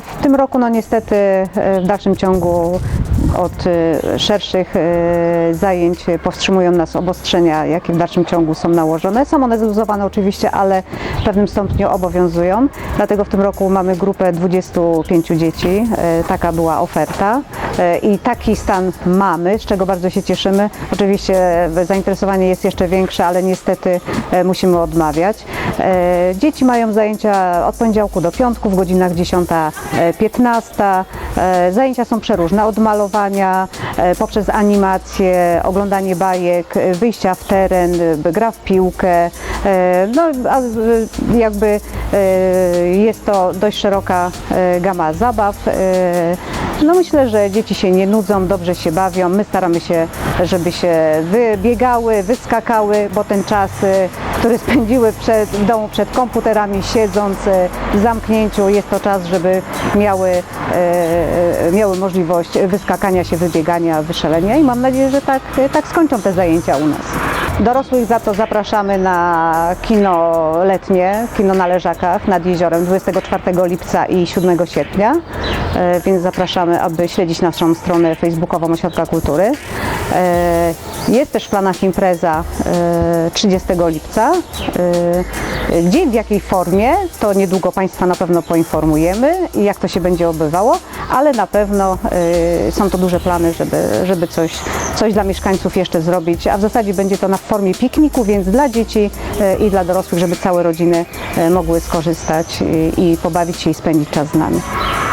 W tym roku no niestety e, w dalszym ciągu od e, szerszych e, zajęć powstrzymują nas obostrzenia, jakie w dalszym ciągu są nałożone. Są one zluzowane oczywiście, ale w pewnym stopniu obowiązują. Dlatego w tym roku mamy grupę 25 dzieci. Taka była oferta i taki stan mamy, z czego bardzo się cieszymy. Oczywiście e, zainteresowanie jest jeszcze większe, ale niestety e, musimy odmawiać. E, Dzieci mają zajęcia od poniedziałku do piątku w godzinach 10-15. E, Zajęcia są przeróżne, od malowania e, poprzez animację, oglądanie bajek, e, wyjścia w teren, e, gra w piłkę. E, No, jakby e, jest to dość szeroka e, gama zabaw. No myślę, że dzieci się nie nudzą, dobrze się bawią. My staramy się, żeby się wybiegały, wyskakały, bo ten czas, e, który spędziły przed, w domu przed komputerami, siedząc e, w zamknięciu, jest to czas, żeby miały, e, miały możliwość wyskakania się, wybiegania, wyszalenia i mam nadzieję, że tak, tak skończą te zajęcia u nas. Dorosłych za to zapraszamy na kino letnie, kino na Leżakach nad jeziorem 24 lipca i 7 sierpnia, E, więc zapraszamy, aby śledzić naszą stronę facebookową Ośrodka Kultury. E, Jest też w planach impreza e, 30 lipca. E, Gdzie i w jakiej formie, to niedługo Państwa na pewno poinformujemy i jak to się będzie odbywało, ale na pewno e, są to duże plany, żeby, żeby coś, coś dla mieszkańców jeszcze zrobić, a w zasadzie będzie to na formie pikniku, więc dla dzieci e, i dla dorosłych, żeby całe rodziny e, mogły skorzystać i pobawić się i spędzić czas z nami.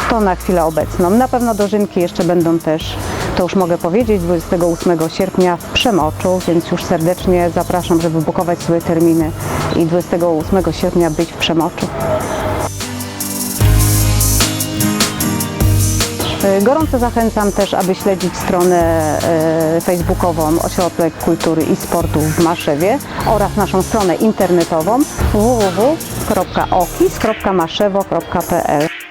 To na chwilę obecną. Na pewno dożynki jeszcze będą też, to już mogę powiedzieć, 28 sierpnia w Przemoczu, więc już serdecznie zapraszam, żeby bukować sobie terminy i 28 sierpnia być w Przemoczu. E, Gorąco zachęcam też, aby śledzić stronę e, facebookową Ośrodek Kultury i Sportu w Maszewie oraz naszą stronę internetową www.okis.maszewo.pl